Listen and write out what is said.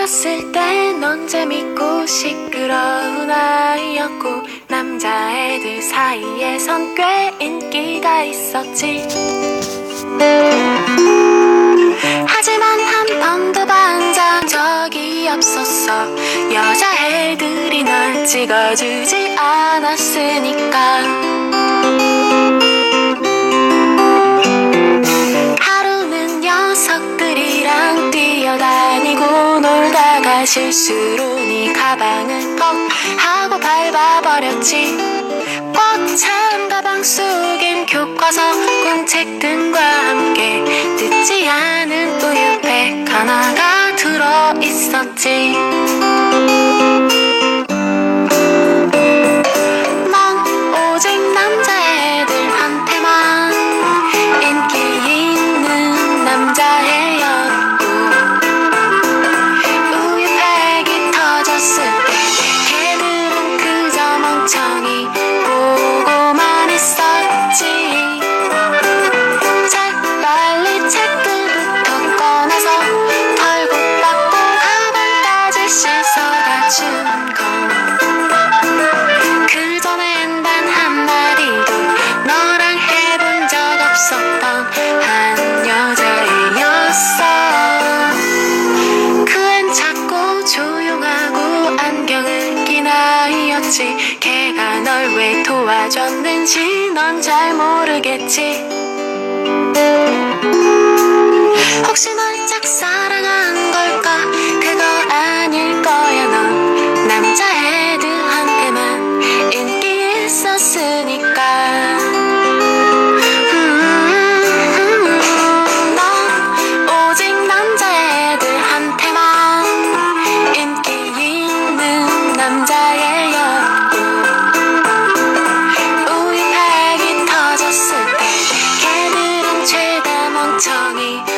어렸을 때넌 재밌고 시끄러운 아이였고 남자애들 사이에선 꽤 인기가 있었지. 하지만 한 번도 반장 적이 없었어. 여자애들이 널 찍어주지 않았으니까 실수로 네 가방을 퍽 하고 밟아버렸지. 꽉 찬 가방 속엔 교과서 공책 등과 함께 뜯지 않은 우유팩 하나가 들어있었지 아이였지 걔가 널 왜 도와줬는지 넌 잘 모르겠지 tummy